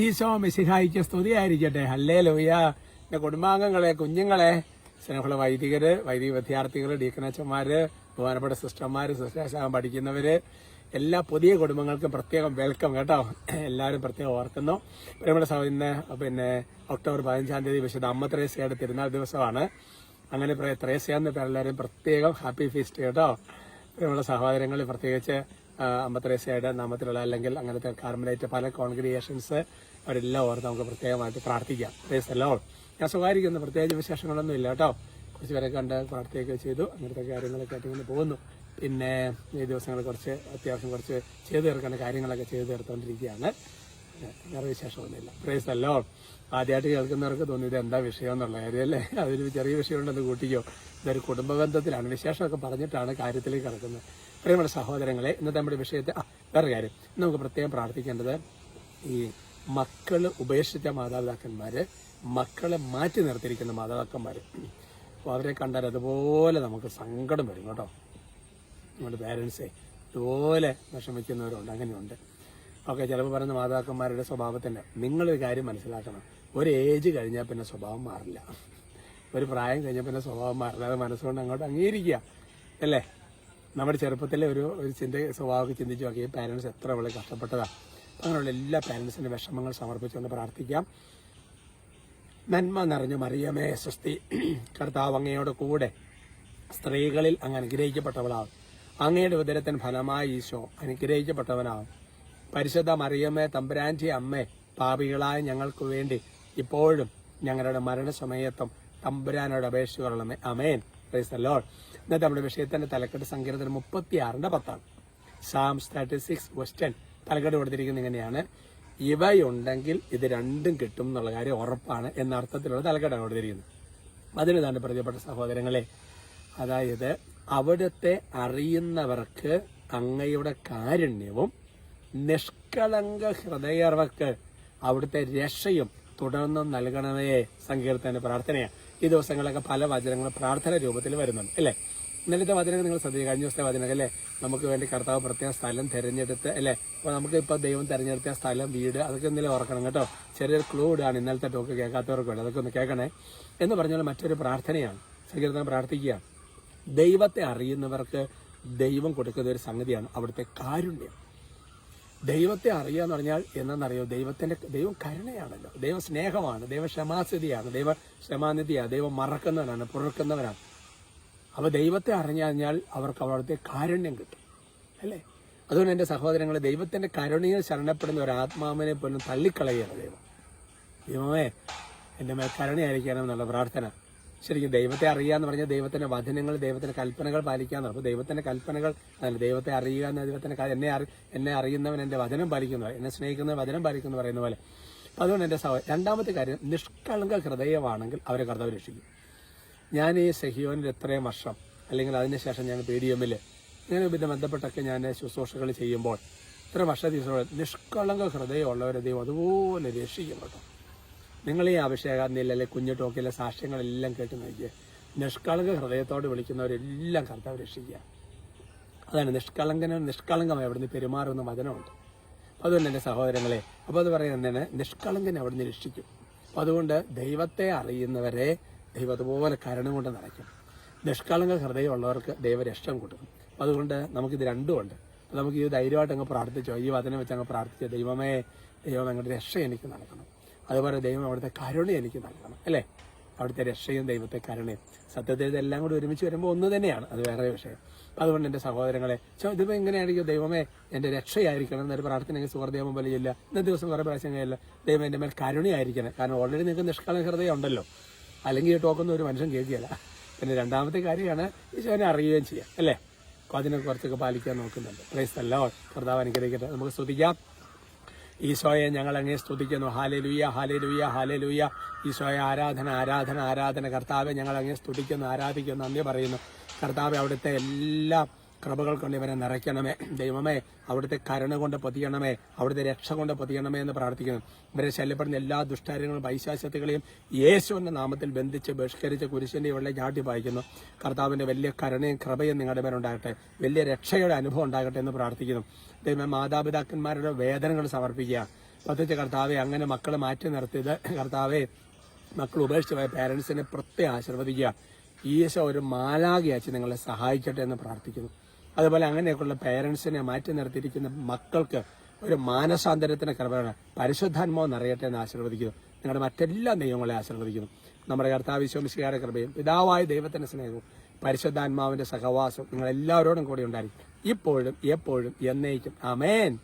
ഈശോ മിശിഹായിക്ക് സ്തുതിയായിരിക്കട്ടെ. ഹല്ലേ ലോയ്യ എന്റെ കുടുംബാംഗങ്ങളെ കുഞ്ഞുങ്ങളെ സ്നേഹമുള്ള വൈദികര് വൈദിക വിദ്യാർത്ഥികൾ ഡീക്കനച്ചന്മാര് ബഹുമാനപ്പെട്ട സിസ്റ്റർമാര് സിസ്റ്റാശാഖം പഠിക്കുന്നവര് എല്ലാ പുതിയ കുടുംബങ്ങൾക്കും പ്രത്യേകം വെൽക്കം കേട്ടോ. എല്ലാവരും പ്രത്യേകം ഓർക്കുന്നു. നമ്മുടെ ഇന്ന് പിന്നെ ഒക്ടോബർ പതിനഞ്ചാം തീയതി വിശുദ്ധ അമ്മ ത്രേസ്യയുടെ തിരുനാൾ ദിവസമാണ്. അങ്ങനെ ത്രേസ്യ എന്ന് പേരെല്ലാവരും പ്രത്യേകം ഹാപ്പി ഫീസ്റ്റ് കേട്ടോ. നമ്മുടെ സഹോദരങ്ങൾ പ്രത്യേകിച്ച് ത്രേസ്യയുടെ നാമത്തിലുള്ള അല്ലെങ്കിൽ അങ്ങനത്തെ കാർമലേറ്റ് പല കോൺഗ്രിഗേഷൻസ് അവരെല്ലാം ഓർത്ത് നമുക്ക് പ്രത്യേകമായിട്ട് പ്രാർത്ഥിക്കാം. പ്രേസല്ലോ ഞാൻ സ്വകാര്യക്കുന്ന പ്രത്യേകിച്ച് വിശേഷങ്ങളൊന്നും ഇല്ല കേട്ടോ. കുറച്ച് പേരെ കണ്ട് പ്രാർത്ഥിക്കുകയൊക്കെ ചെയ്തു. അങ്ങനത്തെ കാര്യങ്ങളൊക്കെ ആയിട്ട് ഇങ്ങനെ പോകുന്നു. പിന്നെ ഈ ദിവസങ്ങൾ കുറച്ച് അത്യാവശ്യം കുറച്ച് ചെയ്തു തീർക്കേണ്ട കാര്യങ്ങളൊക്കെ ചെയ്തു തീർത്തുകൊണ്ടിരിക്കുകയാണ് വേറെ വിശേഷമൊന്നുമില്ല. പ്രേസ് അല്ലോ ആദ്യമായിട്ട് കേൾക്കുന്നവർക്ക് തോന്നി ഇത് എന്താ വിഷയം എന്നുള്ള കാര്യം അല്ലേ? അതൊരു ചെറിയ വിഷയം ഉണ്ടെന്ന് കൂട്ടിക്കോ. ഇതൊരു കുടുംബ ബന്ധത്തിലാണ് വിശേഷമൊക്കെ പറഞ്ഞിട്ടാണ് കാര്യത്തിലേക്ക് കിടക്കുന്നത്. പ്രിയമുള്ള സഹോദരങ്ങളെ ഇന്നത്തെ നമ്മുടെ വിഷയത്തെ വേറെ കാര്യം. നമുക്ക് പ്രത്യേകം പ്രാർത്ഥിക്കേണ്ടത് ഈ മക്കൾ ഉപേക്ഷിച്ച മാതാപിതാക്കന്മാർ മക്കളെ മാറ്റി നിർത്തിയിരിക്കുന്ന മാതാപിതാക്കന്മാർ അപ്പോൾ അവരെ കണ്ടാൽ അതുപോലെ നമുക്ക് സങ്കടം വരും കേട്ടോ. നമ്മുടെ പേരൻസേ ഇതുപോലെ വിഷമിക്കുന്നവരുണ്ട് അങ്ങനെയുണ്ട്. ഓക്കെ ചിലപ്പോൾ പറയുന്ന മാതാക്കന്മാരുടെ സ്വഭാവത്തിന് നിങ്ങളൊരു കാര്യം മനസ്സിലാക്കണം. ഒരു ഏജ് കഴിഞ്ഞാൽ പിന്നെ സ്വഭാവം മാറില്ല. ഒരു പ്രായം കഴിഞ്ഞാൽ പിന്നെ സ്വഭാവം മാറില്ല. അത് മനസ്സുകൊണ്ട് അങ്ങോട്ട് അംഗീകരിക്കുക. അല്ലേ? നമ്മുടെ ചെറുപ്പത്തിലെ ഒരു ഒരു ചിന്ത സ്വഭാവമൊക്കെ ചിന്തിച്ച് നോക്കി പാരൻസ് എത്ര വളരെ കഷ്ടപ്പെട്ടതാണ് അങ്ങനെയുള്ള എല്ലാ പാരൻസിന്റെ വിഷമങ്ങൾ സമർപ്പിച്ചുകൊണ്ട് പ്രാർത്ഥിക്കാം. നന്മ നിറഞ്ഞു മറിയമേ സ്വസ്തി. കർത്താവ് അങ്ങയോട് കൂടെ സ്ത്രീകളിൽ അങ്ങ് അനുഗ്രഹിക്കപ്പെട്ടവളാവും. അങ്ങയുടെ ഉദരത്തിന് ഫലമായി ഈശോ അനുഗ്രഹിക്കപ്പെട്ടവനാവും. പരിശുദ്ധ മറിയമ്മേ തമ്പുരാന്റെ അമ്മേ പാപികളായ ഞങ്ങൾക്ക് വേണ്ടി ഇപ്പോഴും ഞങ്ങളുടെ മരണസമയത്തും തമ്പുരാനോട് അപേക്ഷിച്ചുകൊള്ളണമേ അമേൻ പ്രൈസ് ലോഡ് ഇന്നത്തെ നമ്മുടെ വിഷയത്തിന്റെ തലക്കെട്ട് സങ്കീർത്തനം മുപ്പത്തി ആറിന്റെ പത്താണ്. സാംസ് തേർട്ടി സിക്സ് ക്വസ്റ്റ്യൻ തലക്കെട്ട് കൊടുത്തിരിക്കുന്നത് ഇങ്ങനെയാണ്. ഇവയുണ്ടെങ്കിൽ ഇത് രണ്ടും കിട്ടും എന്നുള്ള കാര്യം ഉറപ്പാണ് എന്ന അർത്ഥത്തിലുള്ള തലക്കെട്ടാണ് കൊടുത്തിരിക്കുന്നത്. അതിന് തന്നെ പ്രിയപ്പെട്ട സഹോദരങ്ങളെ അതായത് അവിടുത്തെ അറിയുന്നവർക്ക് അങ്ങയുടെ കാരുണ്യവും നിഷ്കളങ്ക ഹൃദയർക്ക് അവിടുത്തെ രക്ഷയും തുടർന്ന് നൽകണമേ സങ്കീർത്തന പ്രാർത്ഥനയാണ്. ഈ ദിവസങ്ങളൊക്കെ പല വചനങ്ങളും പ്രാർത്ഥന രൂപത്തിൽ വരുന്നുണ്ട് അല്ലേ? ഇന്നലത്തെ വചനങ്ങൾ നിങ്ങൾ ശ്രദ്ധിക്കുക. കഴിഞ്ഞ ദിവസത്തെ വചനങ്ങൾ അല്ലേ? നമുക്ക് വേണ്ടി കർത്താവ് പ്രത്യേക സ്ഥലം തിരഞ്ഞെടുത്ത് അല്ലേ? അപ്പോൾ നമുക്ക് ഇപ്പോൾ ദൈവം തിരഞ്ഞെടുത്ത സ്ഥലം വീട് അതൊക്കെ ഇന്നലെ ഓർക്കണം കേട്ടോ. ചെറിയൊരു ക്ലൂ ഇടാണ് ഇന്നലത്തെ ടോക്ക് കേൾക്കാത്തവർക്ക് വേണ്ടി. അതൊക്കെ ഒന്ന് കേൾക്കണേ. എന്ന് പറഞ്ഞാൽ മറ്റൊരു പ്രാർത്ഥനയാണ്. സങ്കീർത്തനം പ്രാർത്ഥിക്കുക. ദൈവത്തെ അറിയുന്നവർക്ക് ദൈവം കൊടുക്കുന്ന ഒരു സംഗതിയാണ് അവിടുത്തെ കാരുണ്യം. ദൈവത്തെ അറിയുക എന്ന് പറഞ്ഞാൽ എന്നറിയോ ദൈവത്തിന്റെ ദൈവം കരുണയാണല്ലോ. ദൈവ സ്നേഹമാണ്. ദൈവ ക്ഷമാസ്ഥിതിയാണ്. ദൈവ ക്ഷമാനിധിയാണ് ദൈവം മറക്കുന്നവനാണ് പുറക്കുന്നവനാണ്. അപ്പൊ ദൈവത്തെ അറിഞ്ഞാൽ അവർക്ക് അവിടുത്തെ കാരുണ്യം കിട്ടും. അല്ലേ? അതുകൊണ്ട് എന്റെ സഹോദരങ്ങളെ ദൈവത്തിന്റെ കരുണയിൽ ശരണപ്പെടുന്ന ഒരു ആത്മാവിനെ പോലും തള്ളിക്കളയുകയാണ് ദൈവം. ദൈവമേ എന്റെ മേൽ കരുണയായിരിക്കണം എന്നുള്ള പ്രാർത്ഥന. ശരിക്കും ദൈവത്തെ അറിയുക അറിയാന്ന് പറഞ്ഞാൽ ദൈവത്തിന്റെ വചനങ്ങൾ ദൈവത്തിന്റെ കൽപ്പനകൾ പാലിക്കുക എന്ന് പറഞ്ഞു ദൈവത്തിന്റെ കൽപ്പനകൾ അതല്ല ദൈവത്തെ അറിയുക എന്ന ദൈവത്തിന്റെ എന്നെ അറി എന്നെ അറിയുന്നവൻ എന്റെ വചനം പാലിക്കുന്നു എന്നെ സ്നേഹിക്കുന്ന വചനം പാലിക്കുന്നു പറയുന്ന പോലെ. അതുകൊണ്ട് എന്റെ സഹോദരൻ രണ്ടാമത്തെ കാര്യം നിഷ്കളങ്ക ഹൃദയമാണെങ്കിൽ അവരെ കർത്താവ് രക്ഷിക്കും. ഞാൻ ഈ സഹിയോനിൽ എത്രയും വർഷം അല്ലെങ്കിൽ അതിനുശേഷം ഞാൻ പി ഡി എമ്മിൽ ഇങ്ങനെ ബന്ധപ്പെട്ടൊക്കെ ഞാൻ ശുശ്രൂഷകൾ ചെയ്യുമ്പോൾ ഇത്ര വർഷ ദിവസം നിഷ്കളങ്ക ഹൃദയമുള്ളവരെ ദൈവം അതുപോലെ രക്ഷിക്കും കേട്ടോ. നിങ്ങൾ ഈ അഭിഷേക അല്ലെങ്കിൽ കുഞ്ഞു ടോക്കിലെ സാക്ഷ്യങ്ങളെല്ലാം കേട്ട് നോക്കിയേ. നിഷ്കളങ്ക ഹൃദയത്തോട് വിളിക്കുന്നവരെല്ലാം കർത്താവ് രക്ഷിക്കുക. അതാണ് നിഷ്കളങ്കന നിഷ്കളങ്കമായി അവിടുന്ന് പെരുമാറുന്ന വചനമുണ്ട്. അപ്പോൾ അതുകൊണ്ട് എന്റെ സഹോദരങ്ങളെ അപ്പോൾ അത് പറയുന്നതിന് നിഷ്കളങ്കനെ അവിടുന്ന് രക്ഷിക്കും. അപ്പോൾ അതുകൊണ്ട് ദൈവത്തെ അറിയുന്നവരെ ദൈവം അതുപോലെ കരുണ കൊണ്ട് നിറയ്ക്കും നിഷ്കളങ്ക ഹൃദയമുള്ളവർക്ക് ദൈവരക്ഷം കൊടുക്കും. അപ്പോൾ അതുകൊണ്ട് നമുക്കിത് രണ്ടും ഉണ്ട്. നമുക്ക് ഈ ധൈര്യമായിട്ട് അങ്ങ് പ്രാർത്ഥിച്ചോ ഈ വചനം വെച്ച് അങ്ങ് പ്രാർത്ഥിച്ചോ ദൈവമേ ദൈവം അങ്ങോട്ട് രക്ഷ എനിക്ക് നൽകണം. അതുപോലെ ദൈവം അവിടുത്തെ കരുണ എനിക്ക് നൽകണം അല്ലേ? അവിടുത്തെ രക്ഷയും ദൈവത്തെ കരുണയും. സത്യത്തിൽ ഇതെല്ലാം കൂടി ഒരുമിച്ച് വരുമ്പോൾ ഒന്ന് തന്നെയാണ്. അത് വേറെ വിഷയം. അതുകൊണ്ട് എന്റെ സഹോദരങ്ങളെ ഇതിപ്പോൾ എങ്ങനെയായിരിക്കും ദൈവമേ എന്റെ രക്ഷയായിരിക്കണം എന്നൊരു പ്രാർത്ഥന സുഹൃദേവം പോലെ ഇല്ല. ഇന്നത്തെ ദിവസം കുറേ പ്രാവശ്യം കഴിയില്ല ദൈവം എന്റെ മേൽ കരുണയായിരിക്കണം. കാരണം ഓൾറെഡി നിങ്ങൾക്ക് നിഷ്കള ഹൃദയം ഉണ്ടല്ലോ. അല്ലെങ്കിൽ ഈ ടോക്കൊന്നും ഒരു മനുഷ്യൻ കേൾക്കുകയില്ല. പിന്നെ രണ്ടാമത്തെ കാര്യമാണ് ഈശോനെ അറിയുകയും ചെയ്യാം അല്ലേ? അപ്പോൾ അതിനെ കുറച്ചൊക്കെ പാലിക്കാൻ നോക്കുന്നുണ്ട്. പ്രൈസ് അല്ലോ കർത്താവ് അനുഗ്രഹിക്കട്ടെ. നമുക്ക് സ്തുതിക്കാം. ഈശോയെ ഞങ്ങൾ അങ്ങേ സ്തുതിക്കുന്നു. ഹാലെ ലുയ്യ ഹാലെ ലുയ്യ ഹാലെ ലുയ്യ ഈശോയെ ആരാധന ആരാധന ആരാധന. കർത്താവെ ഞങ്ങൾ അങ്ങേ സ്തുതിക്കുന്നു ആരാധിക്കുന്നു നന്ദി പറയുന്നു. കർത്താവെ അവിടുത്തെ എല്ലാ കൃപകൾ കൊണ്ട് ഇവരെ നിറയ്ക്കണമേ. ദൈവമേ അവിടുത്തെ കരുണ കൊണ്ട് പൊതിയണമേ അവിടുത്തെ രക്ഷ കൊണ്ട് പൊതിയണമേ എന്ന് പ്രാർത്ഥിക്കുന്നു. ഇവരെ ശല്യപ്പെടുന്ന എല്ലാ ദുഷ്ടാര്യങ്ങളും പൈശാസ്യത്തുകളെയും യേശുവിന്റെ നാമത്തിൽ ബന്ധിച്ച് ബഹിഷ്കരിച്ച് കുരിശിന്റെ ഇവിടെ ചാട്ടി വായിക്കുന്നു കർത്താവിന്റെ വലിയ കരുണയും കൃപയും നിങ്ങളുടെ മേലുണ്ടാകട്ടെ വലിയ രക്ഷയുടെ അനുഭവം ഉണ്ടാകട്ടെ എന്ന് പ്രാർത്ഥിക്കുന്നു. ദൈവമേ മാതാപിതാക്കന്മാരുടെ വേദനകൾ സമർപ്പിക്കുക. പ്രത്യേകിച്ച് കർത്താവെ അങ്ങനെ മക്കളെ മാറ്റി നിർത്തിയത് കർത്താവെ മക്കൾ ഉപേക്ഷിച്ച് പോയ പേരൻസിനെ പ്രത്യേകം ആശീർവദിക്കുക. ഈശോ ഒരു മാലാകിയാച്ച് നിങ്ങളെ സഹായിക്കട്ടെ എന്ന് പ്രാർത്ഥിക്കുന്നു. അതുപോലെ അങ്ങനെയൊക്കെയുള്ള പേരൻസിനെ മാറ്റി നിർത്തിയിരിക്കുന്ന മക്കൾക്ക് ഒരു മാനസാന്തരത്തിന് കൃപയാണ്. പരിശുദ്ധാത്മാവ് നിറയട്ടെ എന്ന് ആശീർവദിക്കുന്നു. നിങ്ങളുടെ മറ്റെല്ലാ ദൈവങ്ങളെ ആശീർവദിക്കുന്നു. നമ്മുടെ കർത്താവ് വിശ്വമിശികാരുടെ കൃപയും പിതാവായ ദൈവത്തിന്റെ സ്നേഹവും പരിശുദ്ധാത്മാവിന്റെ സഹവാസവും നിങ്ങളെല്ലാവരോടും കൂടി ഉണ്ടായിരിക്കും. ഇപ്പോഴും എപ്പോഴും എന്നേക്കും. അമേൻ